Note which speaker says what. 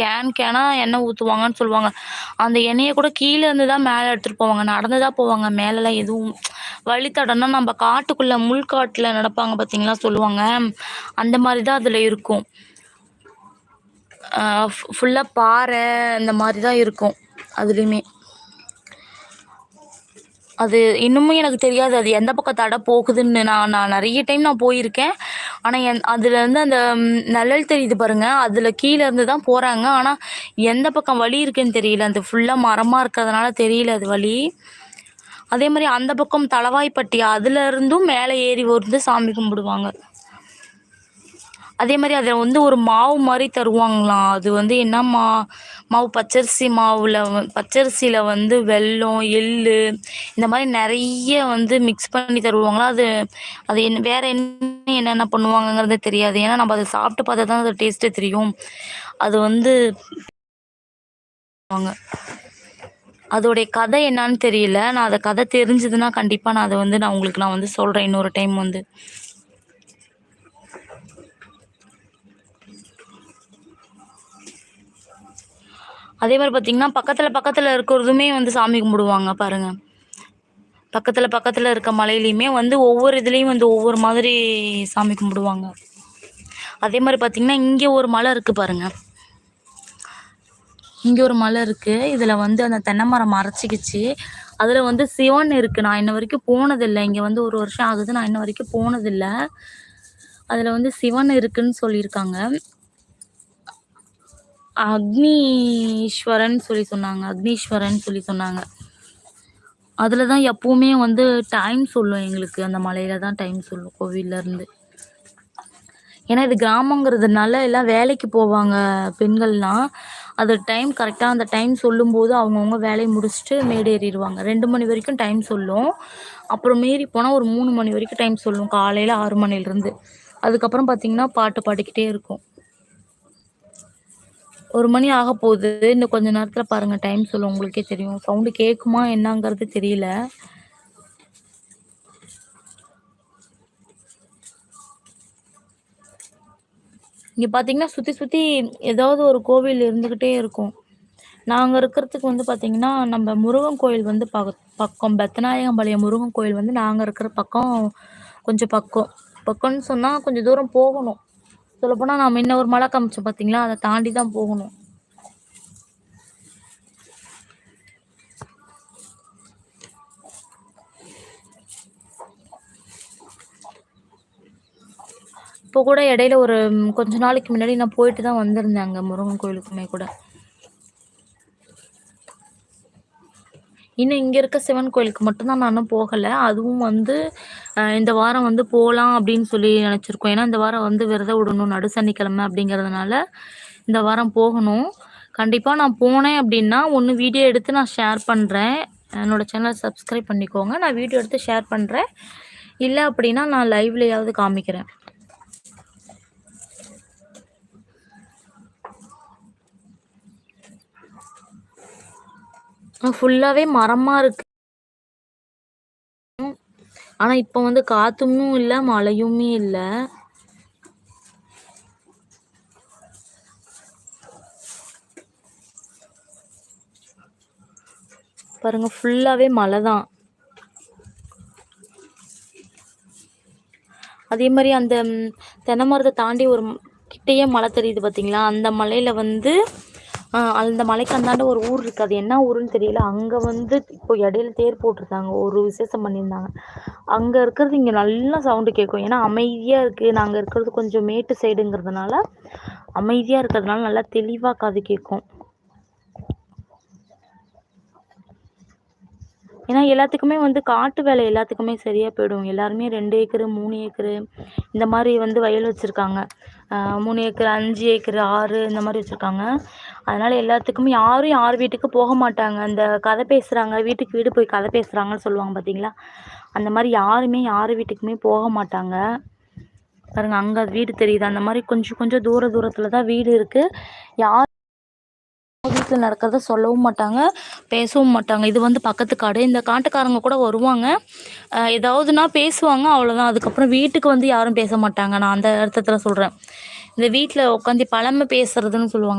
Speaker 1: Can கேனா எண்ணெய் ஊற்றுவாங்கன்னு சொல்லுவாங்க. அந்த எண்ணெயை கூட கீழே இருந்து தான் மேலே எடுத்துகிட்டு போவாங்க. நடந்து தான் போவாங்க. மேலெலாம் எதுவும் வழித்தடம்னா நம்ம காட்டுக்குள்ளே முள்காட்டில் நடப்பாங்க பார்த்தீங்களா சொல்லுவாங்க. அந்த மாதிரி தான் அதில் இருக்கும். ஃபுல்லாக பாறை இந்த மாதிரி தான் இருக்கும். அதுலேயுமே. அது இன்னுமும் எனக்கு தெரியாது. அது எந்த பக்கம் தடை போகுதுன்னு நான் நான் நிறைய டைம் நான் போயிருக்கேன். ஆனால் என் அதுலேருந்து அந்த நிழல் தெரியுது பாருங்க. அதில் கீழே இருந்து தான் போகிறாங்க ஆனால் எந்த பக்கம் வழி இருக்குன்னு தெரியல. அந்த ஃபுல்லாக மரமாக இருக்கிறதுனால தெரியல அது வழி அதே மாதிரி அந்த பக்கம் தளவாய்ப்பட்டி அதுலேருந்தும் மேலே ஏறி வந்து சாமி கும்பிடுவாங்க. அதே மாதிரி அதில் வந்து ஒரு மாவு மாதிரி தருவாங்களாம் அது வந்து என்ன மா மாவு பச்சரிசி மாவில் பச்சரிசியில் வந்து வெல்லம் எள்ளு இந்த மாதிரி நிறைய வந்து மிக்ஸ் பண்ணி தருவாங்களா? அது அது என்ன வேறு என்ன என்னென்ன பண்ணுவாங்கங்கிறது தெரியாது. ஏன்னா நம்ம அதை சாப்பிட்டு பார்த்தா தான் அது டேஸ்ட்டே தெரியும். அது வந்து அதோடைய கதை என்னன்னு தெரியல. நான் அதை கதை தெரிஞ்சதுன்னா கண்டிப்பாக நான் அதை வந்து நான் உங்களுக்கு நான் வந்து சொல்கிறேன் இன்னொரு டைம் வந்து. அதே மாதிரி பார்த்தீங்கன்னா பக்கத்தில் பக்கத்தில் இருக்கிறதுமே வந்து சாமி கும்பிடுவாங்க பாருங்க. பக்கத்தில் பக்கத்தில் இருக்க மலையிலையுமே வந்து ஒவ்வொரு இதுலேயும் வந்து ஒவ்வொரு மாதிரி சாமி கும்பிடுவாங்க. அதே மாதிரி பார்த்தீங்கன்னா இங்கே ஒரு மலை இருக்குது பாருங்க. இங்கே ஒரு மலை இருக்குது இதில் வந்து அந்த தென்னை மரம் மறைச்சிக்கிச்சு. அதில் வந்து சிவன் இருக்குது நான் இன்ன வரைக்கும் போனதில்லை. இங்கே வந்து ஒரு வருஷம் ஆகுது. நான் இன்ன வரைக்கும் போனதில்லை. அதில் வந்து சிவன் இருக்குன்னு சொல்லியிருக்காங்க. அக்னீஸ்வரன் சொல்லி சொன்னாங்க. அக்னீஸ்வரன் சொல்லி சொன்னாங்க. அதில் தான் எப்போவுமே வந்து டைம் சொல்லும் எங்களுக்கு. அந்த மலையில தான் டைம் சொல்லும் கோவில்ல இருந்து. ஏன்னா இது கிராமங்கிறதுனால எல்லாம் வேலைக்கு போவாங்க பெண்கள்லாம் அது டைம் கரெக்டாக அந்த டைம் சொல்லும்போது அவங்கவுங்க வேலையை முடிச்சுட்டு மேடேறிடுவாங்க. ரெண்டு மணி வரைக்கும் டைம் சொல்லும். அப்புறம் மீறி போனால் ஒரு மூணு மணி வரைக்கும் டைம் சொல்லும். காலையில் ஆறு மணிலேருந்து அதுக்கப்புறம் பார்த்தீங்கன்னா பாட்டு பாடிக்கிட்டே இருக்கும். ஒரு மணி ஆக போகுது. இன்னும் கொஞ்ச நேரத்தில் பாருங்கள் டைம் சொல்லும் உங்களுக்கே தெரியும். சவுண்டு கேட்குமா என்னங்கிறது தெரியல. இங்கே பார்த்தீங்கன்னா சுற்றி சுற்றி ஏதாவது ஒரு கோவில் இருந்துக்கிட்டே இருக்கும். நாங்கள் இருக்கிறதுக்கு வந்து பார்த்திங்கன்னா நம்ம முருகன் கோயில் வந்து பக்க பக்கம் பெத்தநாயகம்பாளையம் முருகன் கோயில் வந்து நாங்கள் இருக்கிற பக்கம் கொஞ்சம் பக்கம். பக்கம்னு சொன்னால் கொஞ்சம் தூரம் போகணும். சொல்லப்போனால் நான் முன்ன ஒரு மழை காமிச்சோம் பார்த்தீங்களா அதை தாண்டி தான் போகணும். இப்போ கூட இடையில ஒரு கொஞ்ச நாளைக்கு முன்னாடி நான் போயிட்டு தான் வந்திருந்தேன் அங்கே முருகன் கோயிலுக்குமே கூட. இன்னும் இங்கே இருக்க சிவன் கோயிலுக்கு மட்டும்தான் நான் இன்னும் போகலை. அதுவும் வந்து இந்த வாரம் வந்து போகலாம் அப்படின்னு சொல்லி நினச்சிருக்கோம். ஏன்னா இந்த வாரம் வந்து விரதம் விடணும் நடு சனிக்கிழமை அப்படிங்கிறதுனால இந்த வாரம் போகணும். கண்டிப்பாக நான் போனேன் அப்படின்னா ஒன்று வீடியோ எடுத்து நான் ஷேர் பண்ணுறேன் என்னோடய சேனலை சப்ஸ்கிரைப் பண்ணிக்கோங்க. நான் வீடியோ எடுத்து ஷேர் பண்ணுறேன் இல்லை அப்படின்னா நான் லைவ்லையாவது காமிக்கிறேன். ஃபுல்லாகவே மரமாக இருக்கு. ஆனால் இப்போ வந்து காத்தும் இல்லை மழையுமே இல்லை. பாருங்க ஃபுல்லாகவே மழை தான். அதே மாதிரி அந்த தென்னை மரத்தை தாண்டி ஒரு கிட்டேயே மலை தெரியுது பார்த்தீங்களா அந்த மலையில் வந்து அந்த மலைக்கு அந்தாண்ட ஒரு ஊர் இருக்குது அது என்ன ஊருன்னு தெரியல. அங்கே வந்து இப்போ இடையில தேர் போட்டிருந்தாங்க ஒரு விசேஷம் பண்ணியிருந்தாங்க. அங்கே இருக்கிறது இங்கே நல்லா சவுண்டு கேட்கும் ஏன்னா அமைதியாக இருக்குது நாங்கள் இருக்கிறது கொஞ்சம் மேட்டு சைடுங்கிறதுனால அமைதியாக இருக்கிறதுனால நல்லா தெளிவாக காது கேட்கும் ஏன்னா எல்லாத்துக்குமே வந்து காட்டு வேலை எல்லாத்துக்குமே சரியாக போயிடும். எல்லாருமே ரெண்டு ஏக்கரு மூணு ஏக்கரு இந்த மாதிரி வந்து வயல் வச்சுருக்காங்க. மூணு ஏக்கர் அஞ்சு ஏக்கர் ஆறு இந்த மாதிரி வச்சுருக்காங்க. அதனால் எல்லாத்துக்குமே யாரும் யார் வீட்டுக்கு போக மாட்டாங்க. அந்த கதை பேசுகிறாங்க வீட்டுக்கு வீடு போய் கதை பேசுகிறாங்கன்னு சொல்லுவாங்க பார்த்தீங்களா அந்த மாதிரி யாருமே யார் வீட்டுக்குமே போக மாட்டாங்க. பாருங்க அங்கே வீடு தெரியுது. அந்த மாதிரி கொஞ்சம் கொஞ்சம் தூர தூரத்தில் தான் வீடு இருக்குது யார் வீட்டில் நடக்கிறத சொல்லவும் மாட்டாங்க பேசவும் மாட்டாங்க. இது வந்து பக்கத்து காடு. இந்த காட்டுக்காரங்க கூட வருவாங்க. ஏதாவதுனா பேசுவாங்க அவ்வளோதான் அதுக்கப்புறம் வீட்டுக்கு வந்து யாரும் பேச மாட்டாங்க. நான் அந்த அர்த்தத்தில் சொல்கிறேன் இந்த வீட்டில் உட்காந்து பழமை பேசுறதுன்னு சொல்லுவாங்க.